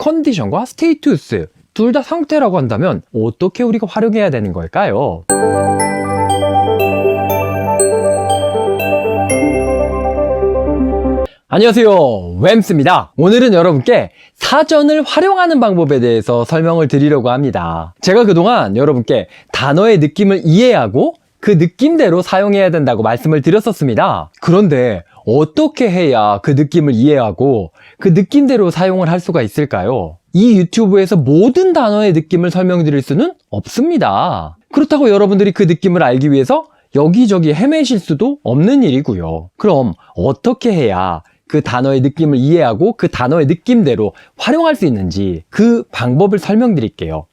컨디션과 스테이투스 둘 다 상태라고 한다면 어떻게 우리가 활용해야 되는 걸까요? 안녕하세요. 웸스입니다. 오늘은 여러분께 사전을 활용하는 방법에 대해서 설명을 드리려고 합니다. 제가 그동안 여러분께 단어의 느낌을 이해하고 그 느낌대로 사용해야 된다고 말씀을 드렸었습니다. 그런데 어떻게 해야 그 느낌을 이해하고 그 느낌대로 사용을 할 수가 있을까요? 이 유튜브에서 모든 단어의 느낌을 설명드릴 수는 없습니다. 그렇다고 여러분들이 그 느낌을 알기 위해서 여기저기 헤매실 수도 없는 일이고요. 그럼 어떻게 해야 그 단어의 느낌을 이해하고 그 단어의 느낌대로 활용할 수 있는지 그 방법을 설명드릴게요.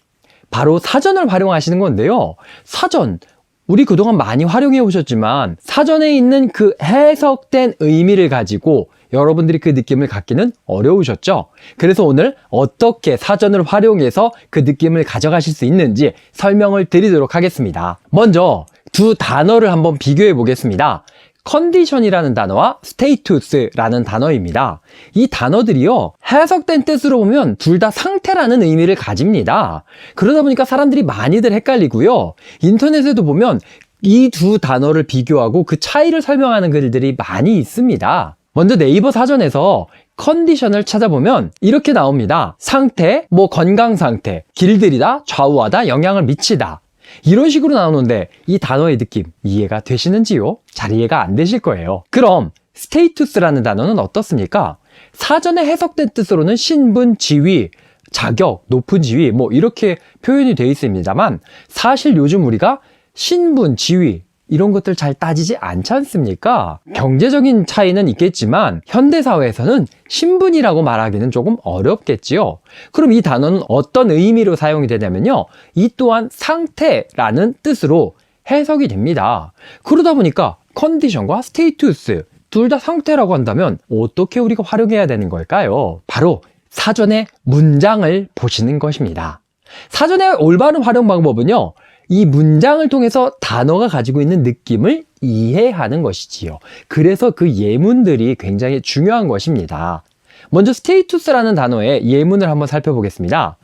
바로 사전을 활용하시는 건데요. 사전, 우리 그동안 많이 활용해 오셨지만 사전에 있는 그 해석된 의미를 가지고 여러분들이 그 느낌을 갖기는 어려우셨죠? 그래서 오늘 어떻게 사전을 활용해서 그 느낌을 가져가실 수 있는지 설명을 드리도록 하겠습니다. 먼저 두 단어를 한번 비교해 보겠습니다. 컨디션이라는 단어와 스테이투스라는 단어입니다. 이 단어들이요, 해석된 뜻으로 보면 둘 다 상태라는 의미를 가집니다. 그러다 보니까 사람들이 많이들 헷갈리고요. 인터넷에도 보면 이 두 단어를 비교하고 그 차이를 설명하는 글들이 많이 있습니다. 먼저 네이버 사전에서 컨디션을 찾아보면 이렇게 나옵니다. 상태, 뭐 건강 상태, 길들이다, 좌우하다, 영향을 미치다. 이런 식으로 나오는데 이 단어의 느낌 이해가 되시는지요? 잘 이해가 안 되실 거예요. 그럼 스테이투스라는 단어는 어떻습니까? 사전에 해석된 뜻으로는 신분, 지위, 자격, 높은 지위 뭐 이렇게 표현이 되어 있습니다만 사실 요즘 우리가 신분, 지위 이런 것들 잘 따지지 않지 않습니까? 경제적인 차이는 있겠지만 현대사회에서는 신분이라고 말하기는 조금 어렵겠지요. 그럼 이 단어는 어떤 의미로 사용이 되냐면요. 이 또한 상태라는 뜻으로 해석이 됩니다. 그러다 보니까 컨디션과 스테이투스 둘 다 상태라고 한다면 어떻게 우리가 활용해야 되는 걸까요? 바로 사전의 문장을 보시는 것입니다. 사전의 올바른 활용 방법은요. 이 문장을 통해서 단어가 가지고 있는 느낌을 이해하는 것이지요. 그래서 그 예문들이 굉장히 중요한 것입니다. 먼저 스테이투스라는 단어의 예문을 한번 살펴보겠습니다.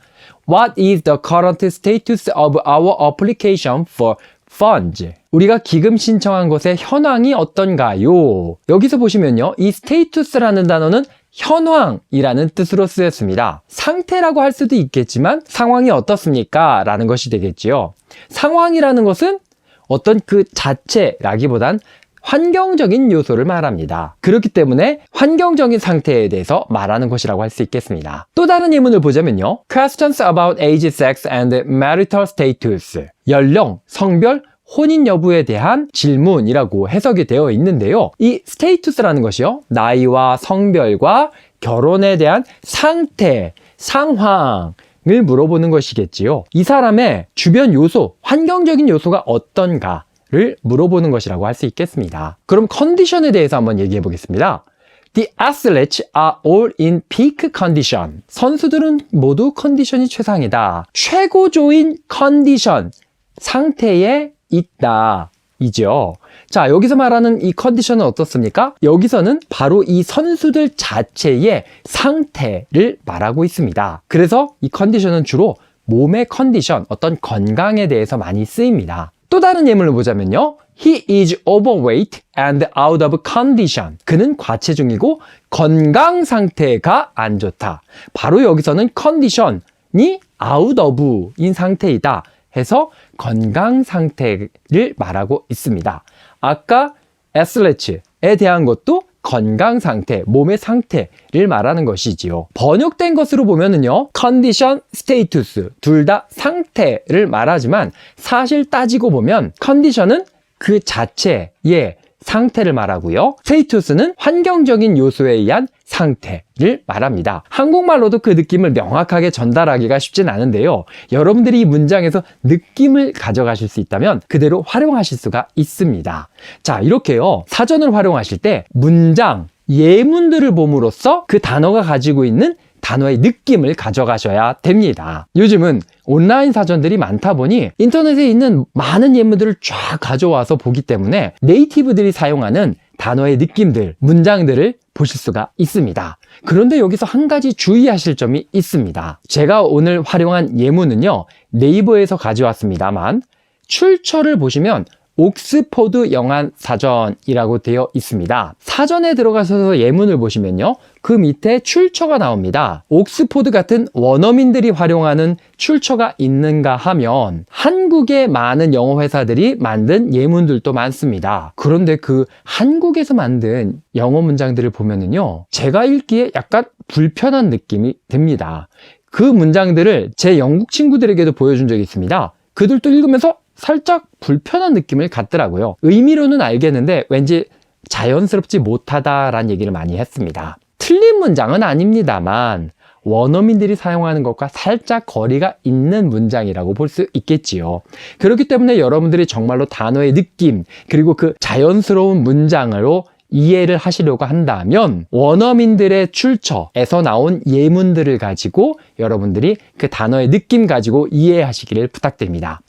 What is the current status of our application for funds? 우리가 기금 신청한 것의 현황이 어떤가요? 여기서 보시면요. 이 status라는 단어는 현황이라는 뜻으로 쓰였습니다. 상태라고 할 수도 있겠지만 상황이 어떻습니까? 라는 것이 되겠지요. 상황이라는 것은 어떤 그 자체라기보단 환경적인 요소를 말합니다. 그렇기 때문에 환경적인 상태에 대해서 말하는 것이라고 할 수 있겠습니다. 또 다른 예문을 보자면요. Questions about age, sex and marital status. 연령, 성별, 혼인 여부에 대한 질문이라고 해석이 되어 있는데요. 이 스테이투스라는 것이요. 나이와 성별과 결혼에 대한 상태, 상황, 을 물어보는 것이겠지요. 이 사람의 주변 요소, 환경적인 요소가 어떤가 를 물어보는 것이라고 할 수 있겠습니다. 그럼 컨디션에 대해서 한번 얘기해 보겠습니다. The athletes are all in peak condition. 선수들은 모두 컨디션이 최상이다. 최고조인 컨디션, 상태에 있다. 이죠. 자, 여기서 말하는 이 컨디션은 어떻습니까? 여기서는 바로 이 선수들 자체의 상태를 말하고 있습니다. 그래서 이 컨디션은 주로 몸의 컨디션, 어떤 건강에 대해서 많이 쓰입니다. 또 다른 예문을 보자면요. He is overweight and out of condition. 그는 과체중이고 건강 상태가 안 좋다. 바로 여기서는 컨디션이 out of인 상태이다. 해서 건강 상태를 말하고 있습니다. 아까 athlete에 대한 것도 건강 상태, 몸의 상태를 말하는 것이지요. 번역된 것으로 보면은요, condition, status 둘다 상태를 말하지만 사실 따지고 보면 컨디션은 그 자체의 상태를 말하고요. 스테이투스는 환경적인 요소에 의한 상태를 말합니다. 한국말로도 그 느낌을 명확하게 전달하기가 쉽진 않은데요. 여러분들이 이 문장에서 느낌을 가져가실 수 있다면 그대로 활용하실 수가 있습니다. 자, 이렇게요. 사전을 활용하실 때 문장, 예문들을 봄으로써 그 단어가 가지고 있는 단어의 느낌을 가져가셔야 됩니다. 요즘은 온라인 사전들이 많다 보니 인터넷에 있는 많은 예문들을 쫙 가져와서 보기 때문에 네이티브들이 사용하는 단어의 느낌들, 문장들을 보실 수가 있습니다. 그런데 여기서 한 가지 주의하실 점이 있습니다. 제가 오늘 활용한 예문은요, 네이버에서 가져왔습니다만, 출처를 보시면 옥스포드 영한 사전이라고 되어 있습니다. 사전에 들어가셔서 예문을 보시면요. 그 밑에 출처가 나옵니다. 옥스포드 같은 원어민들이 활용하는 출처가 있는가 하면 한국의 많은 영어 회사들이 만든 예문들도 많습니다. 그런데 그 한국에서 만든 영어 문장들을 보면은요. 제가 읽기에 약간 불편한 느낌이 듭니다. 그 문장들을 제 영국 친구들에게도 보여준 적이 있습니다. 그들도 읽으면서 살짝 불편한 느낌을 갖더라고요. 의미로는 알겠는데 왠지 자연스럽지 못하다라는 얘기를 많이 했습니다. 틀린 문장은 아닙니다만 원어민들이 사용하는 것과 살짝 거리가 있는 문장이라고 볼 수 있겠지요. 그렇기 때문에 여러분들이 정말로 단어의 느낌 그리고 그 자연스러운 문장으로 이해를 하시려고 한다면 원어민들의 출처에서 나온 예문들을 가지고 여러분들이 그 단어의 느낌 가지고 이해하시기를 부탁드립니다.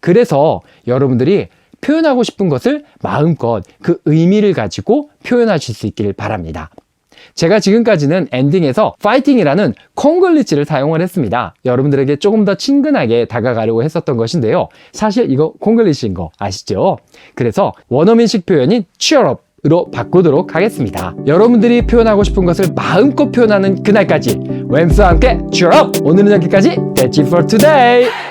그래서 여러분들이 표현하고 싶은 것을 마음껏 그 의미를 가지고 표현하실 수 있기를 바랍니다. 제가 지금까지는 엔딩에서 파이팅이라는 콩글리치를 사용을 했습니다. 여러분들에게 조금 더 친근하게 다가가려고 했었던 것인데요. 사실 이거 콩글리치인 거 아시죠? 그래서 원어민식 표현인 up 으로 바꾸도록 하겠습니다. 여러분들이 표현하고 싶은 것을 마음껏 표현하는 그날까지 웸스와 함께 up! 오늘은 여기까지 That's it for today!